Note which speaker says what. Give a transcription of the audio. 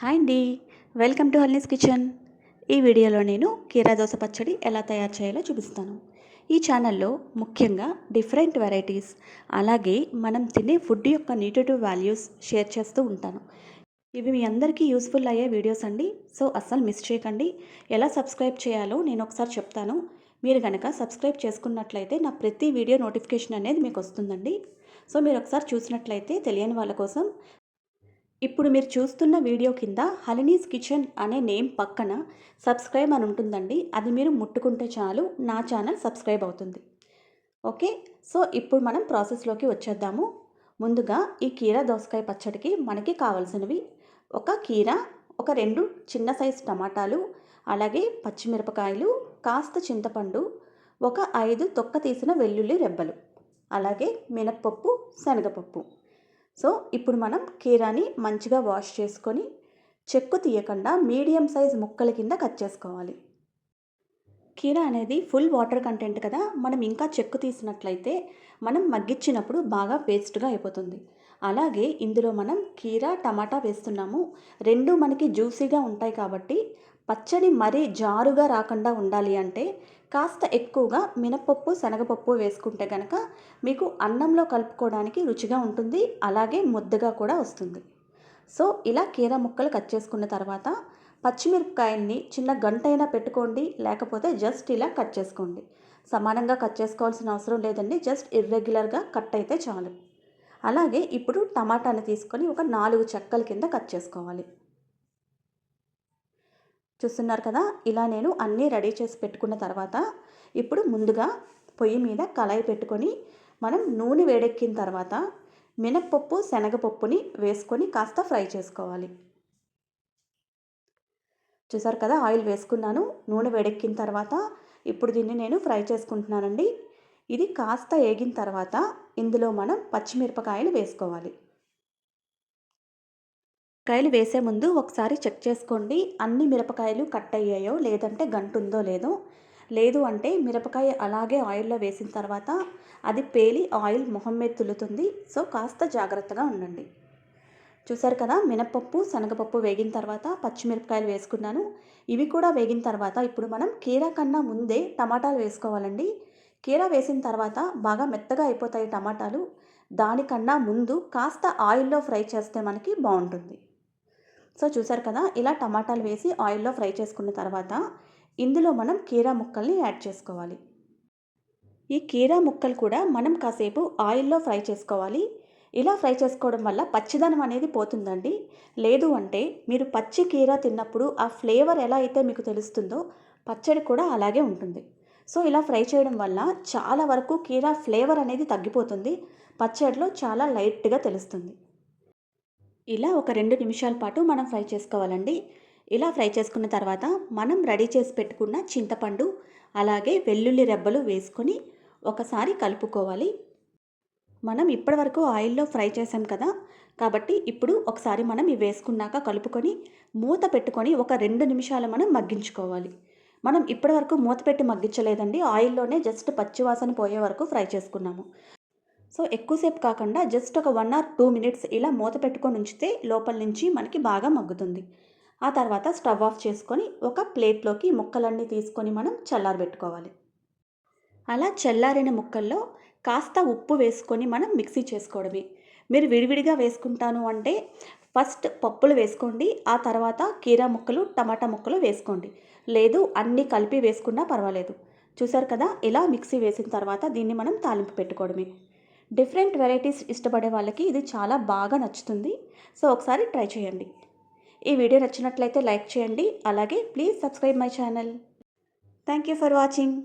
Speaker 1: Hi అండి. Welcome to Halini's kitchen. ఈ వీడియోలో నేను కీరా దోశ పచ్చడి ఎలా తయారు చేయాలో చూపిస్తాను. ఈ ఛానల్లో ముఖ్యంగా డిఫరెంట్ వెరైటీస్ అలాగే మనం తినే ఫుడ్ యొక్క న్యూట్రిటివ్ వాల్యూస్ షేర్ చేస్తూ ఉంటాను. ఇవి మీ అందరికీ యూస్ఫుల్ అయ్యే వీడియోస్ అండి. సో అస్సలు మిస్ చేయకండి. ఎలా సబ్స్క్రైబ్ చేయాలో నేను ఒకసారి చెప్తాను. మీరు కనుక సబ్స్క్రైబ్ చేసుకున్నట్లయితే నా ప్రతి వీడియో నోటిఫికేషన్ అనేది మీకు వస్తుందండి. సో మీరు ఒకసారి చూసినట్లయితే తెలియని వాళ్ళ కోసం ఇప్పుడు మీరు చూస్తున్న వీడియో కింద హలినీస్ కిచెన్ అనే నేమ్ పక్కన సబ్స్క్రైబ్ అని ఉంటుందండి. అది మీరు ముట్టుకుంటే చాలు నా ఛానల్ సబ్స్క్రైబ్ అవుతుంది. ఓకే? సో ఇప్పుడు మనం ప్రాసెస్లోకి వచ్చేద్దాము. ముందుగా ఈ కీర దోసకాయ పచ్చడికి మనకి కావాల్సినవి ఒక కీర ఒక రెండు చిన్న సైజు టమాటాలు అలాగే పచ్చిమిరపకాయలు కాస్త చింతపండు ఒక ఐదు తొక్క తీసిన వెల్లుల్లి రెబ్బలు అలాగే మినప్పప్పు శనగపప్పు. సో ఇప్పుడు మనం కీరాని మంచిగా వాష్ చేసుకొని చెక్కు తీయకుండా మీడియం సైజ్ ముక్కల కింద కట్ చేసుకోవాలి. కీర అనేది ఫుల్ వాటర్ కంటెంట్ కదా మనం ఇంకా చెక్కు తీసినట్లయితే మనం మగ్గించినప్పుడు బాగా పేస్ట్గా అయిపోతుంది. అలాగే ఇందులో మనం కీర టమాటా వేస్తున్నాము. రెండు మనకి జ్యూసీగా ఉంటాయి కాబట్టి పచ్చడి మరీ జారుగా రాకుండా ఉండాలి అంటే కాస్త ఎక్కువగా మినపప్పు శనగపప్పు వేసుకుంటే కనుక మీకు అన్నంలో కలుపుకోవడానికి రుచిగా ఉంటుంది అలాగే ముద్దగా కూడా వస్తుంది. సో ఇలా కీర ముక్కలు కట్ చేసుకున్న తర్వాత పచ్చిమిరపకాయల్ని చిన్న గంటైనా పెట్టుకోండి లేకపోతే జస్ట్ ఇలా కట్ చేసుకోండి. సమానంగా కట్ చేసుకోవాల్సిన అవసరం లేదండి జస్ట్ ఇర్రెగ్యులర్గా కట్ అయితే చాలు. అలాగే ఇప్పుడు టమాటాని తీసుకొని ఒక నాలుగు చెక్కల కింద కట్ చేసుకోవాలి. చూస్తున్నారు కదా? ఇలా నేను అన్నీ రెడీ చేసి పెట్టుకున్న తర్వాత ఇప్పుడు ముందుగా పొయ్యి మీద కళాయి పెట్టుకొని మనం నూనె వేడెక్కిన తర్వాత మినప్పప్పు శనగపప్పుని వేసుకొని కాస్త ఫ్రై చేసుకోవాలి. చూసారు కదా? ఆయిల్ వేసుకున్నాను. నూనె వేడెక్కిన తర్వాత ఇప్పుడు దీన్ని నేను ఫ్రై చేసుకుంటున్నానండి. ఇది కాస్త ఏగిన తర్వాత ఇందులో మనం పచ్చిమిరపకాయలు వేసుకోవాలి. కాయలు వేసే ముందు ఒకసారి చెక్ చేసుకోండి అన్ని మిరపకాయలు కట్ అయ్యాయో లేదంటే గంటుందో లేదో. లేదు అంటే మిరపకాయ అలాగే ఆయిల్లో వేసిన తర్వాత అది పేలి ఆయిల్ మొహం మీద తులుతుంది సో కాస్త జాగ్రత్తగా ఉండండి. చూసారు కదా మినపప్పు శనగపప్పు వేగిన తర్వాత పచ్చిమిరపకాయలు వేసుకున్నాను. ఇవి కూడా వేగిన తర్వాత ఇప్పుడు మనం కీరా కన్నా ముందే టమాటాలు వేసుకోవాలండి. కీరా వేసిన తర్వాత బాగా మెత్తగా అయిపోతాయి టమాటాలు. దానికన్నా ముందు కాస్త ఆయిల్లో ఫ్రై చేస్తే మనకి బాగుంటుంది. సో చూసారు కదా ఇలా టమాటాలు వేసి ఆయిల్లో ఫ్రై చేసుకున్న తర్వాత ఇందులో మనం కీరా ముక్కల్ని యాడ్ చేసుకోవాలి. ఈ కీరా ముక్కలు కూడా మనం కాసేపు ఆయిల్లో ఫ్రై చేసుకోవాలి. ఇలా ఫ్రై చేసుకోవడం వల్ల పచ్చిదనం అనేది పోతుందండి. లేదు అంటే మీరు పచ్చి కీరా తిన్నప్పుడు ఆ ఫ్లేవర్ ఎలా అయితే మీకు తెలుస్తుందో పచ్చడి కూడా అలాగే ఉంటుంది. సో ఇలా ఫ్రై చేయడం వల్ల చాలా వరకు కీరా ఫ్లేవర్ అనేది తగ్గిపోతుంది. పచ్చడిలో చాలా లైట్గా తెలుస్తుంది. ఇలా ఒక రెండు నిమిషాల పాటు మనం ఫ్రై చేసుకోవాలండి. ఇలా ఫ్రై చేసుకున్న తర్వాత మనం రెడీ చేసి పెట్టుకున్న చింతపండు అలాగే వెల్లుల్లి రెబ్బలు వేసుకొని ఒకసారి కలుపుకోవాలి. మనం ఇప్పటివరకు ఆయిల్లో ఫ్రై చేసాం కదా కాబట్టి ఇప్పుడు ఒకసారి మనం ఇవి వేసుకున్నాక కలుపుకొని మూత పెట్టుకొని ఒక రెండు నిమిషాలు మనం మగ్గించుకోవాలి. మనం ఇప్పటివరకు మూత పెట్టి మగ్గించలేదండి ఆయిల్లోనే జస్ట్ పచ్చివాసన పోయే వరకు ఫ్రై చేసుకున్నాము. సో ఎక్కువసేపు కాకుండా జస్ట్ ఒక వన్ ఆర్ టూ మినిట్స్ ఇలా మూత పెట్టుకొని ఉంచితే లోపల నుంచి మనకి బాగా మగ్గుతుంది. ఆ తర్వాత స్టవ్ ఆఫ్ చేసుకొని ఒక ప్లేట్లోకి ముక్కలన్నీ తీసుకొని మనం చల్లారబెట్టుకోవాలి అలా చల్లారిన ముక్కల్లో కాస్త ఉప్పు వేసుకొని మనం మిక్సీ చేసుకోవడమే. మీరు విడివిడిగా వేసుకుంటాను అంటే ఫస్ట్ పప్పులు వేసుకోండి ఆ తర్వాత కీరా ముక్కలు టమాటా ముక్కలు వేసుకోండి. లేదు అన్నీ కలిపి వేసుకున్నా పర్వాలేదు. చూసారు కదా ఇలా మిక్సీ వేసిన తర్వాత దీన్ని మనం తాలింపు పెట్టుకోవడమే. డిఫరెంట్ వెరైటీస్ ఇష్టపడే వాళ్ళకి ఇది చాలా బాగా నచ్చుతుంది. సో ఒకసారి ట్రై చేయండి. ఈ వీడియో నచ్చినట్లయితే లైక్ చేయండి. అలాగే please subscribe my channel. Thank you for watching.